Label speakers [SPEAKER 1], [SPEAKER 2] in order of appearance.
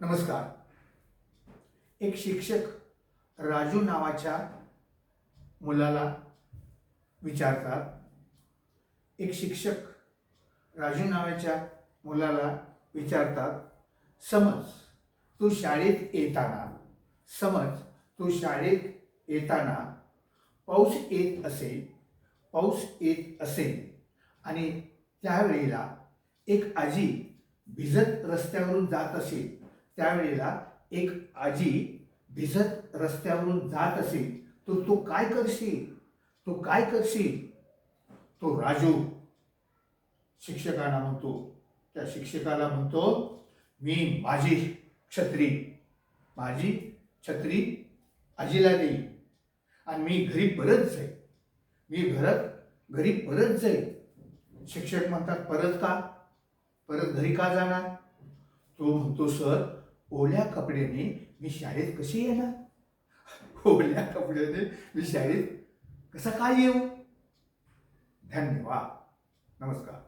[SPEAKER 1] नमस्कार. एक शिक्षक राजू नावाच्या मुलाला विचारतात. एक शिक्षक राजू नावाच्या मुलाला विचारतात समज तू शाळेत येताना समज तू शाळेत येताना पाऊस येत असेल पाऊस येत असेल आणि त्यावेळेला एक आजी भिजत रस्त्यावरून जात असेल त्यावेळेला एक आजी भिजत रस्त्यावरून जात असेल तर तू काय करशील? तू काय करशील? तो राजू. शिक्षकांना म्हणतो त्या शिक्षकाला म्हणतो मी माझी छत्री माझी छत्री आजीला देईल आणि मी घरी परत जाईल मी घरात घरी परत जाईल शिक्षक म्हणतात परत का? परत घरी का जाणार? तो म्हणतो सर ओल्या कपड्याने मी शाळेत कशी येणार? ओल्या कपड्याने मी शाळेत कसा काय येऊ? धन्यवाद. नमस्कार.